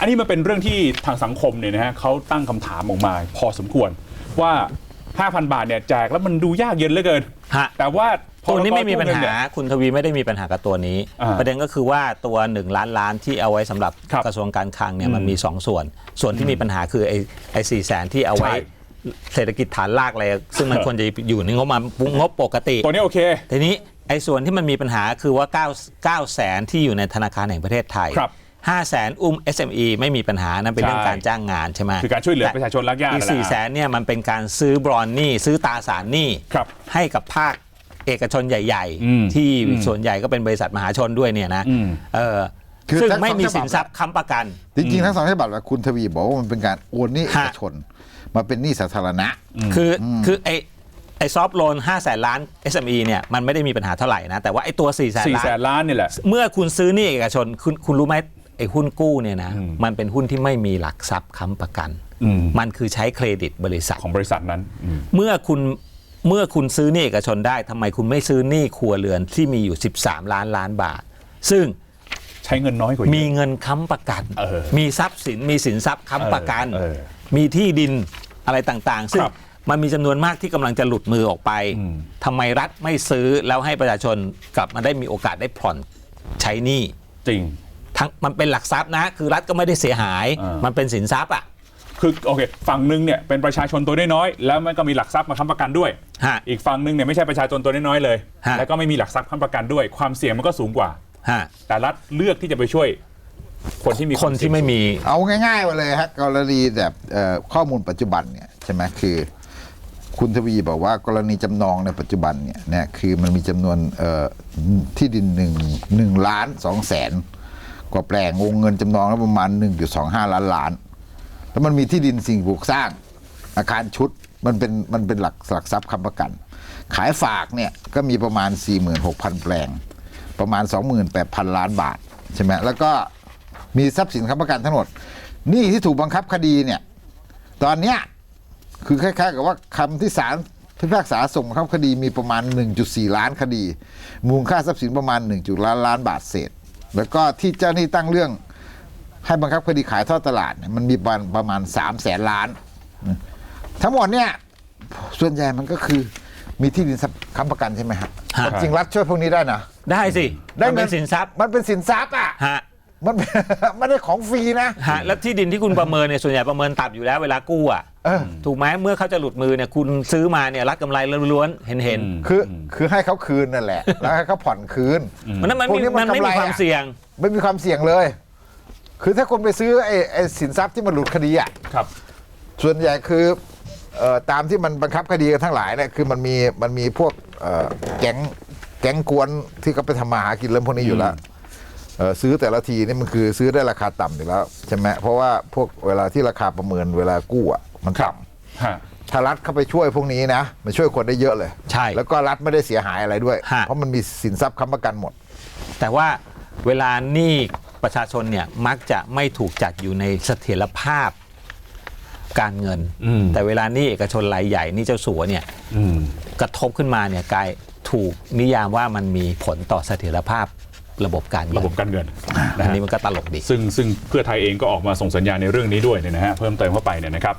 อันนี้มันเป็นเรื่องที่ทางสังคมเนี่ยนะฮะเขาตั้งคำถามออกมาพอสมควรว่า 5,000 บาทเนี่ยแจกแล้วมันดูยากเย็นเหลือเกิน ฮะ แต่ว่าพตัวนี้ไม่มีปัญกู้เงิหาเนี่ย คุณทวีไม่ได้มีปัญหากับตัวนี้ อ่าประเด็นก็คือว่าตัว 1 ล้านล้านที่เอาไว้สำหรับครับกระทรวงการคลังเนี่ยอืมมันมี 2 ส่วน ส่วนที่มีปัญหาคือไอ้ไอ้สี่แสนที่เอาไว้ใช่ เศรษฐกิจฐานรากอะไรซึ่งมันควรจะอยู่ในงบประมาณงบปกติ ตัวนี้โอเค ทีนี้ไอ้ส่วนที่มันมีปัญหาคือว่า9 9แสนที่อยู่ในธนาคารแห่งประเทศไทย ครับ 5แสนอุ้ม SME ไม่มีปัญหานั่นเป็นเรื่องใช่การจ้างงานใช่ไหมคือการช่วยเหลือประชาชนรากหญ้าอีกนั่นแหละสี่แสนเนี่ยมันเป็นการซื้อบรอนหนี้ซื้อตราสารหนี้ครับให้กับภาคเอกชนใหญ่อืมๆที่อืมส่วนใหญ่ก็เป็นบริษัทมหาชนด้วยเนี่ยนะอืมเออคือซึ่งทั้งไม่มีสองฉบับสินทรัพย์ค้ำประกัน จริง ๆ ทั้งสองฉบับแบบคุณทวีบอกว่ามันเป็นการโอนหนี้เอฮะกชน มาเป็นหนี้สาธารณะ คืออคือไอไอซอฟโลน5แสนล้าน SME เนี่ยมันไม่ได้มีปัญหาเท่าไหร่นะ แต่ว่าไอตัว4แสนสี่ล้าแสนนล้านนี่แหละ เมื่อคุณซื้อหนี้เอกชนคุณคุณรู้ไหมไอหุ้นกู้เนี่ยนะอืมมันเป็นหุ้นที่ไม่มีหลักทรัพย์ค้ำประกันอืมมันคือใช้เครดิตบริษัทของบริษัทนั้นอืมเมื่อคุณเมื่อคุณซื้อหนี้เอกชนได้ทำไมคุณไม่ซื้อหนี้ครัวเรือนที่มีอยู่ 13 ล้านล้านบาท ซึ่งใช้เงินน้อยกว่าเยอะมีเงินค้ำประกันเออมีทรัพย์สินมีสินทรัพย์ค้ำประกันเออเออมีที่ดินอะไรต่างๆ ซึ่งครับมันมีจำนวนมากที่กำลังจะหลุดมือออกไปอืมทำไมรัฐไม่ซื้อแล้วให้ประชาชนกลับมาได้มีโอกาสได้ผ่อนใช้หนี้จริง ทั้งมันเป็นหลักทรัพย์นะ คือรัฐก็ไม่ได้เสียหาย อ่ามั มันเป็นสินทรัพย์อะคือโอเคฝั่งหนึ่งเนี่ยเป็นประชาชนตัวน้อยๆแล้วมันก็มีหลักทรัพย์มาค้ำประกันด้วย ฮะ อีกฝั่งหนึ่งเนี่ยไม่ใช่ประชาชนตัวน้อยๆเลย ฮะ แล้วก็ไม่มีหลักทรัพย์ค้ำประกันด้วย ความเสี่ยงมันก็สูงกว่า ฮะแต่รัฐเลือกที่จะไปช่วย คนที่มีคนที่ไม่มี เอาง่ายๆมาเลยฮะกรณีแบบเอ่อข้อมูลปัจจุบันเนี่ยใช่ไหมคือ คุณทวีบอกว่ากรณีจำนองในปัจจุบันเนี่ยเนี่ยคือมันมีจำนวนเอ่อที่ดินหนึ่งหนึ่งล้านสองแสน กว่าแปลงวงเงินจำนองแล้วประมาณ 1.25 ล้านล้าน แล้วมันมีที่ดินสิ่งปลูกสร้าง อาคารชุดมันเป็นมันเป็นหลักหลักทรัพย์ค้ำประกัน ขายฝากเนี่ยก็มีประมาณ 46,000 แปลง ประมาณ 28,000 ล้านบาทใช่ไหมแล้วก็มีทรัพย์สินค้ำประกันทั้งหมดหนี่ที่ถูกบังคับคดีเนี่ยตอนเนี้ยคือคล้ายๆกับว่าคำที่ศาลพิพากษาส่งบังคับคดีมีประมาณ 1.4 ล้านคดี มูลค่าทรัพย์สินประมาณ 1. จุดล้านล้านบาทเศษ แล้วก็ที่เจ้าหนี้ตั้งเรื่อง ให้บังคับคดีขายทอดตลาดเนี่ยมันมีประมาณประมาณ3 0 0แสนล้าน ทั้งหมดเนี่ยส่วนใหญ่มันก็คือมีที่ดินทรัพย์ค้ำประกันใช่ไหมฮะฮะความจริงรัฐช่วยพวกนี้ได้นะได้สิได้มันเงิเป็นนสินทรัพย์ มันเป็นสินทรัพย์อะ ฮะ มัน ไม่ได้ของฟรีนะ ฮะแล้วที่ดินที่คุณประเมินเนี่ยส่วนใหญ่ประเมินต่ำอยู่แล้วเวลากู้อะเออ ถูกไหมเมื่อเขาจะหลุดมือเนี่ยคุณซื้อมาเนี่ยรัดกำไรล้วนๆเห็นเห็นอืมคือคือให้เขาคืนนั่นแหละ แล้วให้เขาผ่อนคืนมันนั้นมันพวกมีนี้มันมันไม่กำไรมีความอะเสี่ยง ไม่มีความเสี่ยงเลย คือถ้าคนไปซื้อไอ้ไอ้สินทรัพย์ที่มันหลุดคดีอะ ครับ ส่วนใหญ่คือเอ่อตามที่มันบังคับคดีกันทั้งหลายเนี่ยคือมันมีมันมีพวกเอ่อแก๊งแก๊งกวนที่เขาไปทำมาหากินเรื่องพวกนี้อยู่แล้วเอ่อ ซื้อแต่ละทีนี่มันคือซื้อได้ราคาต่ำอยู่แล้วใช่ไหมเพราะว่าพวกเวลาที่ราคาประเมินเวลากู้อะมันต่ำฮะถ้ารัฐเข้าไปช่วยพวกนี้นะมันช่วยคนได้เยอะเลย ใช่ แล้วก็รัฐไม่ได้เสียหายอะไรด้วยฮะเพราะมันมีสินทรัพย์ค้ำประกันหมด แต่ว่าเวลาหนี้ประชาชนเนี่ยมักจะไม่ถูกจัดอยู่ในเสถียรภาพการเงินอืมแต่เวลาหนี้เอกชนรายใหญ่หนี่เจ้าสัวเนี่ยอืมกระทบขึ้นมาเนี่ยกลายถูกนิยามว่ามันมีผลต่อเสถียรภาพ ระบบการเงินระบบการเงินนะอันฮะนี้มันก็ตลกดี ซึ่งซึ่งเพื่อไทยเองก็ออกมาส่งสัญญาณในเรื่องนี้ด้วยเนี่ยนะฮะเพิ่มเติมเข้าไปเนี่ยนะครับ